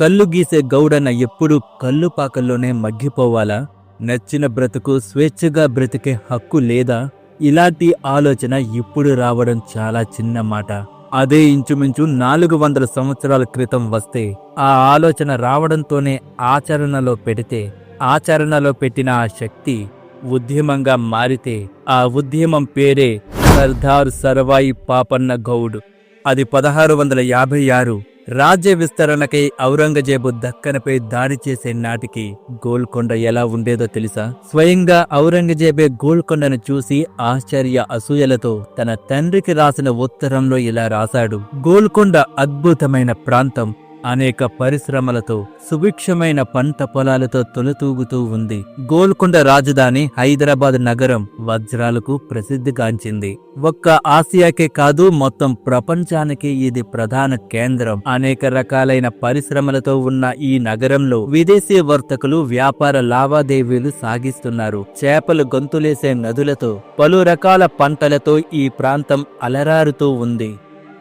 కళ్ళు గీసే గౌడన ఎప్పుడు కళ్ళు పాకల్లోనే మగ్గిపోవాలా? నచ్చిన బ్రతుకు స్వేచ్ఛగా బ్రతికే హక్కు లేదా? ఇలాంటి ఆలోచన ఇప్పుడు రావడం చాలా చిన్న మాట. అదే ఇంచుమించు నాలుగు వందల సంవత్సరాల క్రితం వస్తే ఆ ఆలోచన రావడంతోనే ఆచరణలో పెడితే ఆచరణలో పెట్టిన ఆ శక్తి ఉద్యమంగా మారితే ఆ ఉద్యమం పేరే సర్దార్ సర్వాయి పాపన్న గౌడ్. అది పదహారు వందల యాభై ఆరు రాజ్య విస్తరణకై ఔరంగజేబు దక్కనపై దాడి చేసే నాటికి గోల్కొండ ఎలా ఉండేదో తెలుసా? స్వయంగా ఔరంగజేబే గోల్కొండను చూసి ఆశ్చర్య అసూయలతో తన తండ్రికి రాసిన ఉత్తరంలో ఇలా రాశాడు. గోల్కొండ అద్భుతమైన ప్రాంతం. అనేక పరిశ్రమలతో సుభిక్షమైన పంట పొలాలతో తొలతూగుతూ ఉంది. గోల్కొండ రాజధాని హైదరాబాద్ నగరం వజ్రాలకు ప్రసిద్ధిగాంచింది. ఒక్క ఆసియాకే కాదు మొత్తం ప్రపంచానికి ఇది ప్రధాన కేంద్రం. అనేక రకాలైన పరిశ్రమలతో ఉన్న ఈ నగరంలో విదేశీ వర్తకులు వ్యాపార లావాదేవీలు సాగిస్తున్నారు. చేపలు గొంతులేసే నదులతో పలు రకాల పంటలతో ఈ ప్రాంతం అలరారుతూ ఉంది.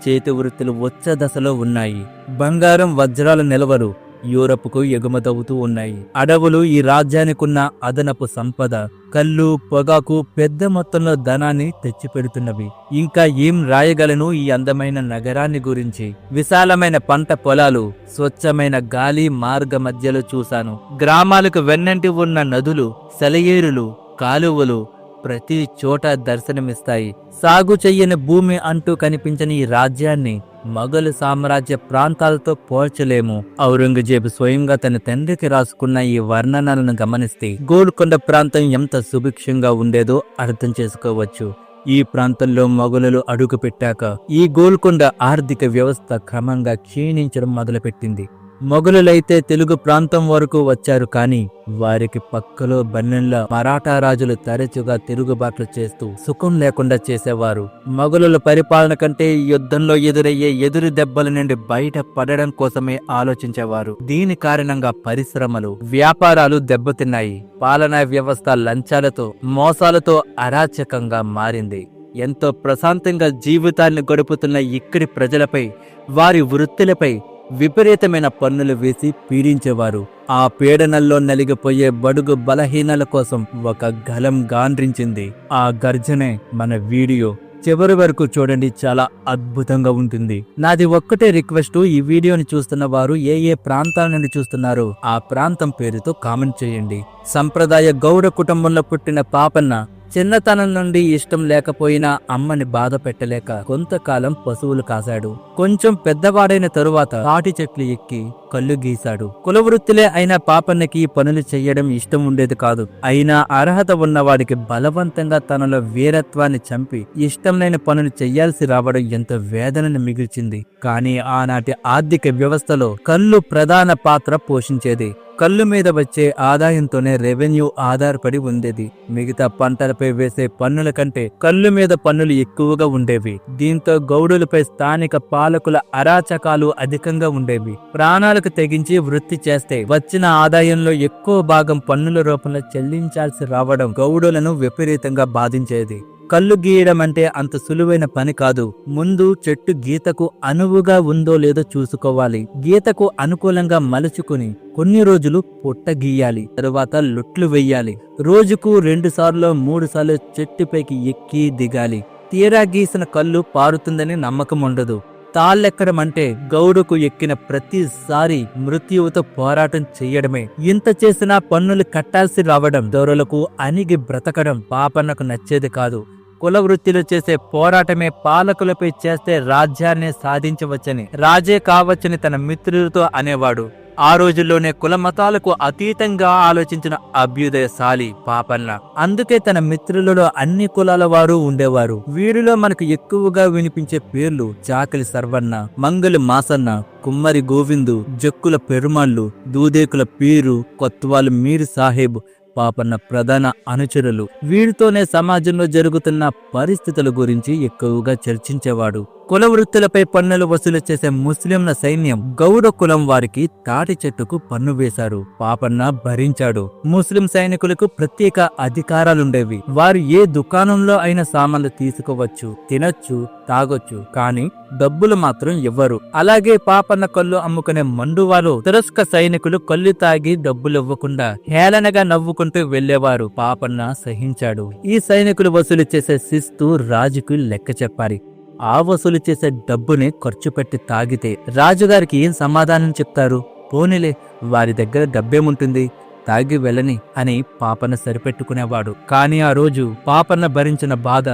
చేతి వృత్తులు వచ్చ దశలో ఉన్నాయి. బంగారం వజ్రాల నిలవలు యూరప్కు ఎగుమతవుతూ ఉన్నాయి. అడవులు ఈ రాజ్యానికున్న అదనపు సంపద. కళ్ళు పొగాకు పెద్ద మొత్తంలో ధనాన్ని తెచ్చిపెడుతున్నవి. ఇంకా ఏం రాయగలను ఈ అందమైన నగరాన్ని గురించి? విశాలమైన పంట పొలాలు స్వచ్ఛమైన గాలి మార్గ మధ్యలో చూశాను. గ్రామాలకు వెన్నంటి ఉన్న నదులు సెలయేరులు కాలువలు ప్రతి చోట దర్శనమిస్తాయి. సాగు చెయ్యని భూమి అంటూ కనిపించని ఈ రాజ్యాన్ని మొఘలు సామ్రాజ్య ప్రాంతాలతో పోల్చలేము. ఔరంగజేబు స్వయంగా తన తండ్రికి రాసుకున్న ఈ వర్ణనలను గమనిస్తే గోల్కొండ ప్రాంతం ఎంత సుభిక్షంగా ఉండేదో అర్థం చేసుకోవచ్చు. ఈ ప్రాంతంలో మొఘలులు అడుగు పెట్టాక ఈ గోల్కొండ ఆర్థిక వ్యవస్థ క్రమంగా క్షీణించడం మొదలుపెట్టింది. మొఘలులైతే తెలుగు ప్రాంతం వరకు వచ్చారు కానీ వారికి పక్కలో బన్నెంల మరాఠా రాజులు తరచుగా తిరుగుబాట్లు చేస్తూ సుఖం లేకుండా చేసేవారు. మొఘలుల పరిపాలన కంటే ఈ యుద్ధంలో ఎదురయ్యే ఎదురు దెబ్బల నుండి బయట పడడం కోసమే ఆలోచించేవారు. దీని కారణంగా పరిశ్రమలు వ్యాపారాలు దెబ్బతిన్నాయి. పాలనా వ్యవస్థ లంచాలతో మోసాలతో అరాచకంగా మారింది. ఎంతో ప్రశాంతంగా జీవితాన్ని గడుపుతున్న ఇక్కడి ప్రజలపై వారి వృత్తులపై విపరీతమైన పన్నులు వేసి పీడించేవారు. ఆ పీడనల్లో నలిగిపోయే బడుగు బలహీనల కోసం ఒక గలం గాండ్రించింది. ఆ గర్జనే మన వీడియో. చివరి వరకు చూడండి చాలా అద్భుతంగా ఉంటుంది. నాది ఒక్కటే రిక్వెస్ట్ ఈ వీడియోని చూస్తున్న వారు ఏ ఏ ప్రాంతాల నుండి చూస్తున్నారో ఆ ప్రాంతం పేరుతో కామెంట్ చేయండి. సంప్రదాయ గౌడ కుటుంబంలో పుట్టిన పాపన్న చిన్నతనం నుండి ఇష్టం లేకపోయినా అమ్మని బాధ పెట్టలేక కొంతకాలం పశువులు కాశాడు. కొంచెం పెద్దవాడైన తరువాత తాటి చెట్లు ఎక్కి కళ్ళు గీశాడు. కులవృత్తులే అయిన పాపన్నకి ఈ పనులు చెయ్యడం ఇష్టం ఉండేది కాదు. అయినా అర్హత ఉన్నవాడికి బలవంతంగా తనలో వీరత్వాన్ని చంపి ఇష్టం లేని పనులు చెయ్యాల్సి రావడం ఎంతో వేదనను మిగిల్చింది. కానీ ఆనాటి ఆర్థిక వ్యవస్థలో కళ్ళు ప్రధాన పాత్ర పోషించేది. కళ్ళు మీద వచ్చే ఆదాయంతోనే రెవెన్యూ ఆధారపడి ఉండేది. మిగతా పంటలపై వేసే పన్నుల కంటే కళ్ళు మీద పన్నులు ఎక్కువగా ఉండేవి. దీంతో గౌడులపై స్థానిక పాలకుల అరాచకాలు అధికంగా ఉండేవి. ప్రాణాలకు తెగించి వృత్తి చేస్తే వచ్చిన ఆదాయంలో ఎక్కువ భాగం పన్నుల రూపంలో చెల్లించాల్సి రావడం గౌడులను విపరీతంగా బాధించేది. కళ్ళు గీయడం అంటే అంత సులువైన పని కాదు. ముందు చెట్టు గీతకు అనువుగా ఉందో లేదో చూసుకోవాలి. గీతకు అనుకూలంగా మలుచుకుని కొన్ని రోజులు పుట్ట గీయాలి. తరువాత లొట్లు వెయ్యాలి. రోజుకు రెండు సార్లు మూడు సార్లు చెట్టుపైకి ఎక్కి దిగాలి. తీరా గీసిన కళ్ళు పారుతుందని నమ్మకం ఉండదు. తాళ్ళెక్కడం అంటే గౌడుకు ఎక్కిన ప్రతిసారి మృత్యువుతో పోరాటం చేయడమే ఇంత చేసినా పన్నులు కట్టాల్సి రావడం దొరలకు అణిగి బ్రతకడం పాపన్నకు నచ్చేది కాదు. కుల వృత్తిలో చేసే పోరాటమే పాలకులపై చేస్తే రాజ్యాన్ని సాధించవచ్చని. రాజే కావచ్చని తన మిత్రులతో అనేవాడు. ఆ రోజుల్లోనే కుల మతాలకు అతీతంగా ఆలోచించిన అభ్యుదయశాలి పాపన్న. అందుకే తన మిత్రులలో అన్ని కులాల వారు ఉండేవారు. వీరిలో మనకు ఎక్కువగా వినిపించే పేర్లు చాకలి సర్వన్న మంగలి మాసన్న కుమ్మరి గోవిందు జక్కుల పెరుమాళ్ళు దూదేకుల పీరు కొత్తవాళ్ళు మీర్ సాహెబ్ పాపన్న ప్రధాన అనుచరులు. వీరితోనే సమాజంలో జరుగుతున్న పరిస్థితుల గురించి ఎక్కువగా చర్చించేవాడు. కుల వృత్తులపై పన్నులు వసూలు చేసే ముస్లింల సైన్యం గౌడ కులం వారికి తాటి చెట్టుకు పన్ను వేశారు. పాపన్న భరించాడు. ముస్లిం సైనికులకు ప్రత్యేక అధికారాలుండేవి. వారు ఏ దుకాణంలో అయినా సామాన్లు తీసుకోవచ్చు తినొచ్చు తాగొచ్చు కానీ డబ్బులు మాత్రం ఇవ్వరు అలాగే పాపన్న కళ్ళు అమ్ముకునే మండువాలు తురస్క సైనికులు కళ్ళు తాగి డబ్బులు ఇవ్వకుండా హేళనగా నవ్వుకుంటూ వెళ్ళేవారు పాపన్న సహించాడు. ఈ సైనికులు వసూలు చేసే శిస్తు రాజుకు లెక్క చెప్పాలి. ఆ వసూలు చేసే డబ్బుని ఖర్చు పెట్టి తాగితే రాజుగారికి ఏం సమాధానం చెప్తారు? పోనీలే వారి దగ్గర డబ్బేముంటుంది తాగి వెళ్ళని అని పాపన సరిపెట్టుకునేవాడు. కానీ ఆ రోజు పాపన్న భరించిన బాధ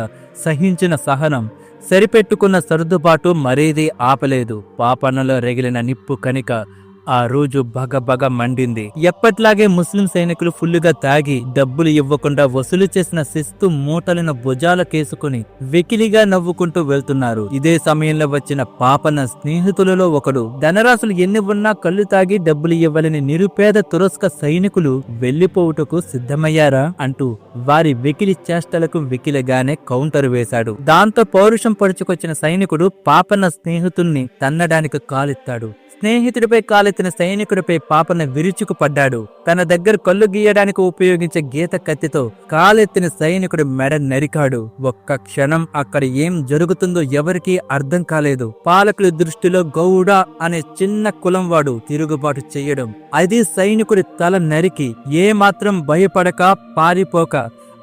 సహించిన సహనం సరిపెట్టుకున్న సర్దుబాటు మరేది ఆపలేదు. పాపన్నలో రగిలిన నిప్పు కనిక ఆ రోజు బగబగ మండింది. ఎప్పట్లాగే ముస్లిం సైనికులు ఫుల్లుగా తాగి డబ్బులు ఇవ్వకుండా వసూలు చేసిన శిస్తు మూటలను భుజాలకేసుకుని వెకిలిగా నవ్వుకుంటూ వెళ్తున్నారు. ఇదే సమయంలో వచ్చిన పాపన స్నేహితులలో ఒకడు ధనరాశులు ఎన్ని ఉన్నా కళ్ళు తాగి డబ్బులు ఇవ్వాలని నిరుపేద తురస్క సైనికులు వెళ్ళిపోవుటకు సిద్ధమయ్యారా? అంటూ వారి వెకిలి చేష్టలకు వెకిలిగానే కౌంటర్ వేశాడు. దాంతో పౌరుషం పడుచుకొచ్చిన సైనికుడు పాపన స్నేహితుల్ని తన్నడానికి కాలెత్తాడు. స్నేహితుడిపై కాలెత్తిన సైనికుడిపై పాపన విరుచుకు పడ్డాడు తన దగ్గర కళ్ళు గీయడానికి ఉపయోగించే గీత కత్తితో కాలెత్తిన సైనికుడు మెడ నరికాడు. ఒక్క క్షణం అక్కడ ఏం జరుగుతుందో ఎవరికీ అర్థం కాలేదు. పాలకుల దృష్టిలో గౌడ అనే చిన్న కులం వాడు తిరుగుబాటు చేయడం. అది సైనికుడి తల నరికి ఏ మాత్రం భయపడక పారిపోక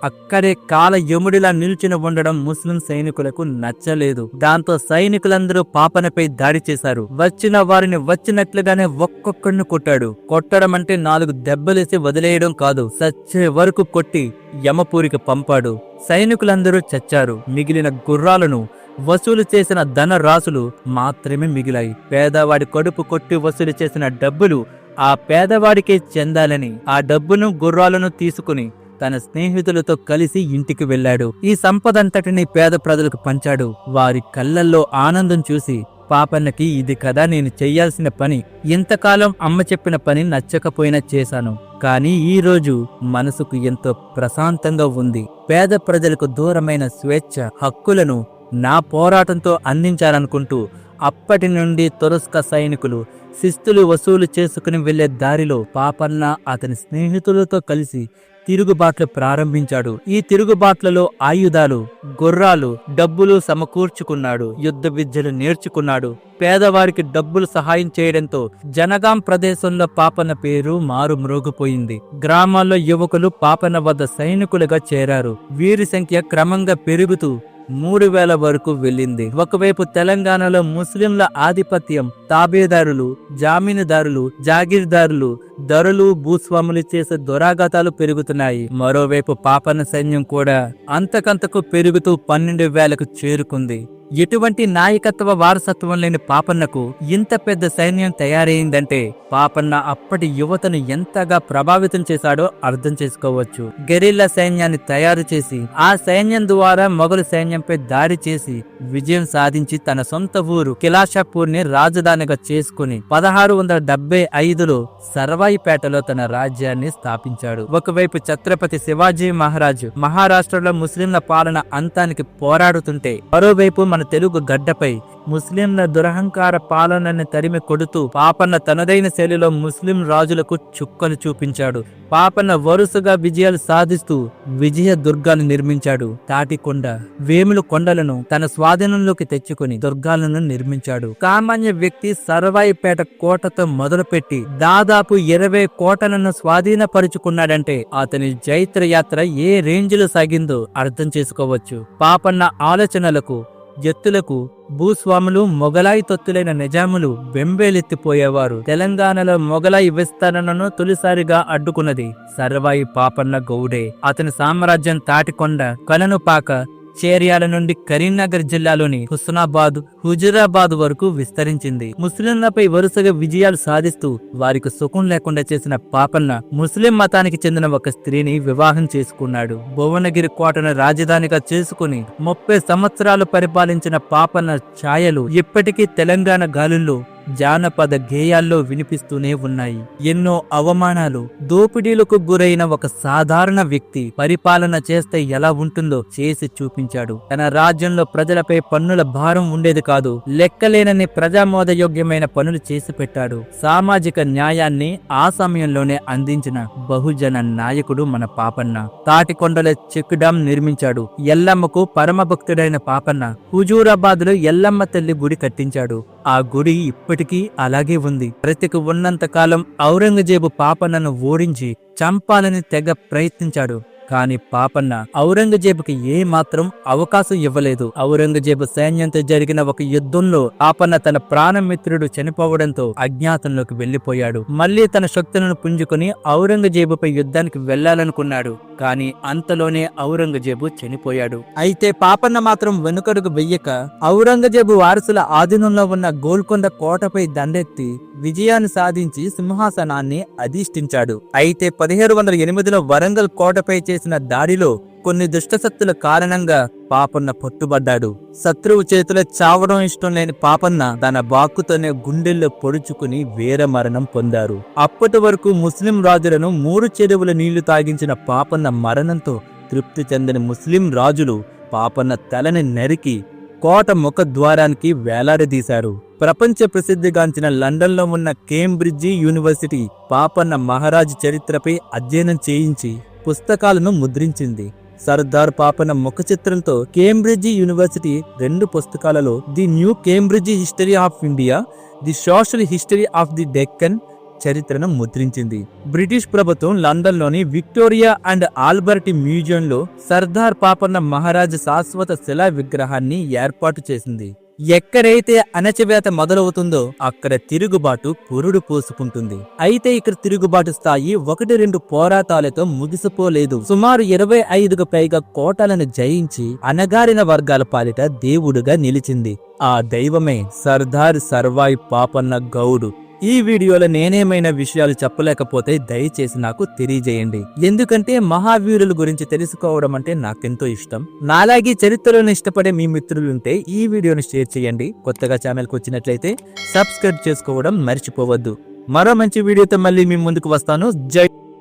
అక్కడే కాల యముడిలా నిల్చుని ఉండడం ముస్లిం సైనికులకు నచ్చలేదు. దాంతో సైనికులందరూ పాపనపై దాడి చేశారు. వచ్చిన వారిని వచ్చినట్లుగానే ఒక్కొక్కడిని కొట్టాడు. కొట్టడం అంటే నాలుగు దెబ్బలేసి వదిలేయడం కాదు. సచ్చే వరకు కొట్టి యమపూరికి పంపాడు. సైనికులందరూ చచ్చారు. మిగిలిన గుర్రాలను వసూలు చేసిన ధన రాసులు మాత్రమే మిగిలాయి. పేదవాడి కడుపు కొట్టి వసూలు చేసిన డబ్బులు ఆ పేదవాడికే చెందాలని ఆ డబ్బును గుర్రాలను తీసుకుని తన స్నేహితులతో కలిసి ఇంటికి వెళ్ళాడు. ఈ సంపదంతటిని పేద ప్రజలకు పంచాడు. వారి కళ్ళల్లో ఆనందం చూసి పాపన్నకి ఇది కదా నేను చెయ్యాల్సిన పని. ఇంతకాలం అమ్మ చెప్పిన పని నచ్చకపోయినా చేశాను. కానీ ఈ రోజు మనసుకు ఎంతో ప్రశాంతంగా ఉంది. పేద ప్రజలకు దూరమైన స్వేచ్ఛ హక్కులను నా పోరాటంతో అందించాలనుకుంటూ అప్పటి నుండి తురస్క సైనికులు శిస్తులు వసూలు చేసుకుని వెళ్ళే దారిలో పాపన్న అతని స్నేహితులతో కలిసి తిరుగుబాట్లు ప్రారంభించాడు. ఈ తిరుగుబాట్లలో ఆయుధాలు గుర్రాలు డబ్బులు సమకూర్చుకున్నాడు. యుద్ధ విద్యలు నేర్చుకున్నాడు. పేదవారికి డబ్బులు సహాయం చేయడంతో జనగాం ప్రదేశంలో పాపన పేరు మారు మ్రోగిపోయింది గ్రామాల్లో యువకులు పాపన వద్ద సైనికులుగా చేరారు. వీరి సంఖ్య క్రమంగా పెరుగుతూ మూడు వేల వరకు వెళ్ళింది. ఒకవైపు తెలంగాణలో ముస్లింల ఆధిపత్యం తాబేదారులు జామీనుదారులు జాగీర్దారులు ధరలు భూస్వాములు చేసే దురాఘాతాలు పెరుగుతున్నాయి. మరోవైపు పాపన సైన్యం కూడా అంతకంతకు పెరుగుతూ పన్నెండు వేలకు చేరుకుంది. ఎటువంటి నాయకత్వ వారసత్వం లేని పాపన్నకు ఇంత పెద్ద సైన్యం తయారైందంటే పాపన్న అప్పటి యువతను ఎంతగా ప్రభావితం చేశాడో అర్థం చేసుకోవచ్చు. గెరిల్లా సైన్యాన్ని తయారు చేసి ఆ సైన్యం ద్వారా మొఘలు సైన్యంపై దాడి చేసి విజయం సాధించి తన సొంత ఊరు కిలాషాపూర్ని రాజధానిగా చేసుకుని పదహారు వందల డెబ్బై ఐదులో సర్వాయిపేటలో తన రాజ్యాన్ని స్థాపించాడు. ఒకవైపు ఛత్రపతి శివాజీ మహారాజు మహారాష్ట్రలో ముస్లింల పాలన అంతానికి పోరాడుతుంటే మరోవైపు మన తెలుగు గడ్డపై ముస్లింల దురహంకార పాలనని తరిమి కొడుతూ పాపన్న తనదైన శైలిలో ముస్లిం రాజులకు చుక్కలు చూపించాడు. పాపన్న వరుసగా విజయాలు సాధిస్తూ విజయ దుర్గాలు నిర్మించాడు. తాటికొండ వేములు కొండలను తన స్వాధీనంలోకి తెచ్చుకుని దుర్గాలను నిర్మించాడు. సామాన్య వ్యక్తి సర్వాయిపేట కోటతో మొదలుపెట్టి దాదాపు ఇరవై కోటలను స్వాధీనపరుచుకున్నాడంటే అతని జైత్ర యాత్ర ఏ రేంజ్లో సాగిందో అర్థం చేసుకోవచ్చు. పాపన్న ఆలోచనలకు ఎత్తులకు భూస్వాములు మొగలాయి తొత్తులైన నిజాములు వెంబేలెత్తిపోయేవారు. తెలంగాణలో మొగలాయి విస్తరణను తొలిసారిగా అడ్డుకున్నది సర్వాయి పాపన్న గౌడే. అతని సామ్రాజ్యం తాటికొండ కలనుపాక చేర్యాల నుండి కరీంనగర్ జిల్లాలోని హుస్నాబాద్ హుజురాబాద్ వరకు విస్తరించింది. ముస్లింలపై వరుసగా విజయాలు సాధిస్తూ వారికి సుఖం లేకుండా చేసిన పాపన్న ముస్లిం మతానికి చెందిన ఒక స్త్రీని వివాహం చేసుకున్నాడు. భువనగిరి కోటను రాజధానిగా చేసుకుని ముప్పై సంవత్సరాలు పరిపాలించిన పాపన్న ఛాయలు ఇప్పటికీ తెలంగాణ గాలుల్లో జానపద గేయాల్లో వినిపిస్తూనే ఉన్నాయి. ఎన్నో అవమానాలు దోపిడీలకు గురైన ఒక సాధారణ వ్యక్తి పరిపాలన చేస్తే ఎలా ఉంటుందో చేసి చూపించాడు. తన రాజ్యంలో ప్రజలపై పన్నుల భారం ఉండేది కాదు లెక్కలేనని ప్రజామోదయోగ్యమైన పనులు చేసి పెట్టాడు. సామాజిక న్యాయాన్ని ఆ సమయంలోనే అందించిన బహుజన నాయకుడు మన పాపన్న. తాటికొండల చెక్ డాం నిర్మించాడు. ఎల్లమ్మకు పరమభక్తుడైన పాపన్న హుజూరాబాద్లో ఎల్లమ్మ తల్లి గుడి కట్టించాడు. ఆ గుడి ఇప్పటికీ అలాగే ఉంది. ప్రతికి ఉన్నంతకాలం ఔరంగజేబు పాపనను ఓడించి చంపాలని తెగ ప్రయత్నించాడు. కాని పాపన్న ఔరంగజేబుకి ఏ మాత్రం అవకాశం ఇవ్వలేదు. ఔరంగజేబు సైన్యంతో జరిగిన ఒక యుద్ధంలో పాపన్న తన ప్రాణమిత్రుడు చనిపోవడంతో అజ్ఞాతంలోకి వెళ్ళిపోయాడు మళ్ళీ తన శక్తులను పుంజుకుని ఔరంగజేబుపై యుద్ధానికి వెళ్ళాలనుకున్నాడు కాని అంతలోనే ఔరంగజేబు చనిపోయాడు. అయితే పాపన్న మాత్రం వెనుకడుగు వెయ్యక ఔరంగజేబు వారసుల ఆధీనంలో ఉన్న గోల్కొండ కోటపై దండెత్తి విజయాన్ని సాధించి సింహాసనాన్ని అధిష్ఠించాడు. అయితే పదిహేడు వందల ఎనిమిదిలో వరంగల్ కోటపై చేసిన దాడిలో కొన్ని దుష్టశక్తుల కారణంగా పాపన్న పట్టుబడ్డాడు. శత్రువు చేతిలో చావడం ఇష్టం లేని పాపన్న తన బాక్కుతోనే గుండెల్లో పొడుచుకుని వీర మరణం పొందారు. అప్పటి వరకు ముస్లిం రాజులను మూడు చెరువుల నీళ్ళు తాగించిన పాపన్న మరణంతో తృప్తి చెందని ముస్లిం రాజులు పాపన్న తలని నరికి కోట ముఖ ద్వారానికి వేలాడదీశారు. ప్రపంచ ప్రసిద్ధిగాంచిన లండన్లో ఉన్న కేంబ్రిడ్జి యూనివర్సిటీ పాపన్న మహారాజ్ చరిత్రపై అధ్యయనం చేయించి పుస్తకాలను ముద్రించింది. సర్దార్ పాపన్న ముఖ చిత్రంతో కేంబ్రిడ్జి యూనివర్సిటీ రెండు పుస్తకాలలో the new Cambridge history of India the social history of the Deccan చరిత్రను ముద్రించింది. బ్రిటిష్ ప్రభుత్వం లండన్లోని విక్టోరియా అండ్ ఆల్బర్ట్ మ్యూజియంలో సర్దార్ పాపన్న మహారాజ్ శాశ్వత శిలా విగ్రహాన్ని ఏర్పాటు చేసింది. ఎక్కడైతే అణచివేత మొదలవుతుందో అక్కడ తిరుగుబాటు పురుడు పోసుకుంటుంది. అయితే ఇక్కడ తిరుగుబాటు స్థాయి ఒకటి రెండు పోరాటాలతో ముగిసిపోలేదు. సుమారు ఇరవై ఐదుకు పైగా కోటలను జయించి అనగారిన వర్గాల పాలిట దేవుడుగా నిలిచింది. ఆ దైవమే సర్దార్ సర్వాయి పాపన్న గౌడు. ఈ వీడియోలో నేనేమైనా విషయాలు చెప్పలేకపోతే దయచేసి నాకు తెలియజేయండి. ఎందుకంటే మహావీరుల గురించి తెలుసుకోవడం అంటే నాకెంతో ఇష్టం. నాలాగే చరిత్రలను ఇష్టపడే మీ మిత్రులుంటే ఈ వీడియోను షేర్ చేయండి. కొత్తగా ఛానల్కి వచ్చినట్లయితే సబ్స్క్రైబ్ చేసుకోవడం మర్చిపోవద్దు. మరో మంచి వీడియోతో మళ్ళీ మీ ముందుకు వస్తాను. జై